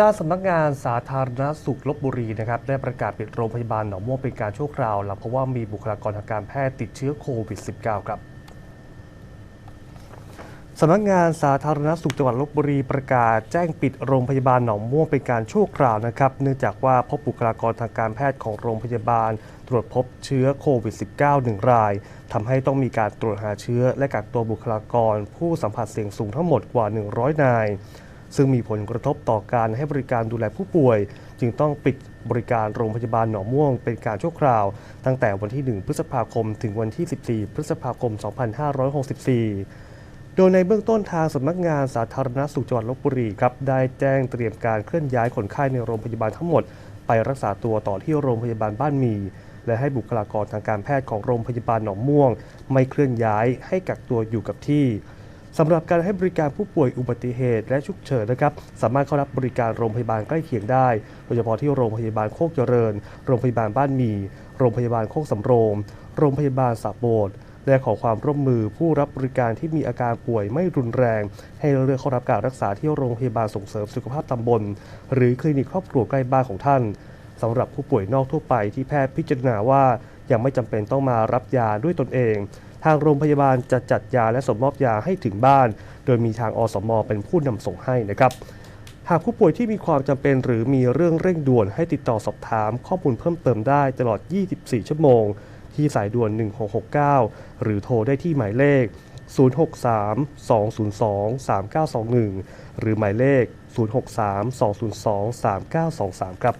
ด้านสำนักงานสาธารณสุขลบบุรีนะครับได้ประกาศปิดโรงพยาบาลหนองม่วงเป็นการชั่วคราวหลังเพราะว่ามีบุคลากรทางการแพทย์ติดเชื้อโควิด -19 ครับสำนักงานสาธารณสุขจังหวัดลบบุรีประกาศแจ้งปิดโรงพยาบาลหนองม่วงเป็นการชั่วคราวนะครับ เนื่องจากว่าพบบุคลากรทางการแพทย์ของโรงพยาบาล ตรวจพบเชื้อโควิด -19 หนึ่งรายทำให้ต้องมีการตรวจหาเชื้อและกักตัวบุคลากร ผู้สัมผัสเสี่ยงสูงทั้งหมดกว่า 100 นาย ซึ่งมีผลกระทบต่อการให้บริการดูแลผู้ป่วย จึงต้องปิดบริการโรงพยาบาลหนองม่วงเป็นการชั่วคราว ตั้งแต่วันที่ 1 พฤษภาคม ถึงวันที่ 14 พฤษภาคม 2564โดยในเบื้องต้นทางสำนักงานสาธารณสุขจังหวัดลบบุรีครับได้แจ้งเตรียมการเคลื่อนย้ายคนไข้ในโรงพยาบาลทั้งหมด ไปรักษาตัวต่อที่โรงพยาบาลบ้านมี และให้บุคลากรทางการแพทย์ของโรงพยาบาลหนองม่วง ไม่เคลื่อนย้ายให้กักตัวอยู่กับที่ สำหรับการให้บริการผู้ป่วยอุบัติเหตุและฉุกเฉินนะครับสามารถเข้ารับบริการโรงพยาบาลใกล้เคียงได้ โดยเฉพาะที่โรงพยาบาลโคกเจริญ โรงพยาบาลบ้านมี โรงพยาบาลโคกสำโรง โรงพยาบาลสระโบดและขอความร่วมมือผู้รับบริการที่มีอาการป่วยไม่รุนแรง ให้เลือกเข้ารับการรักษาที่โรงพยาบาลส่งเสริมสุขภาพตำบล หรือคลินิกครอบครัวใกล้บ้านของท่านสำหรับผู้ป่วยนอกทั่วไปที่แพทย์พิจารณาว่ายังไม่จำเป็นต้องมารับยาด้วยตนเอง ทางโรงพยาบาลจะจัดยาและส่งมอบยาให้ถึงบ้าน โดยมีทางอสมเป็นผู้นำส่งให้นะครับหากผู้ป่วยที่มีความจำเป็นหรือมีเรื่องเร่งด่วนให้ติดต่อสอบถามข้อมูลเพิ่มเติมได้ตลอด 24 ชั่วโมง ที่สายด่วน 1669 หรือโทรได้ที่หมายเลข 063 202 3921 หรือหมายเลข 063 202 3923 ครับ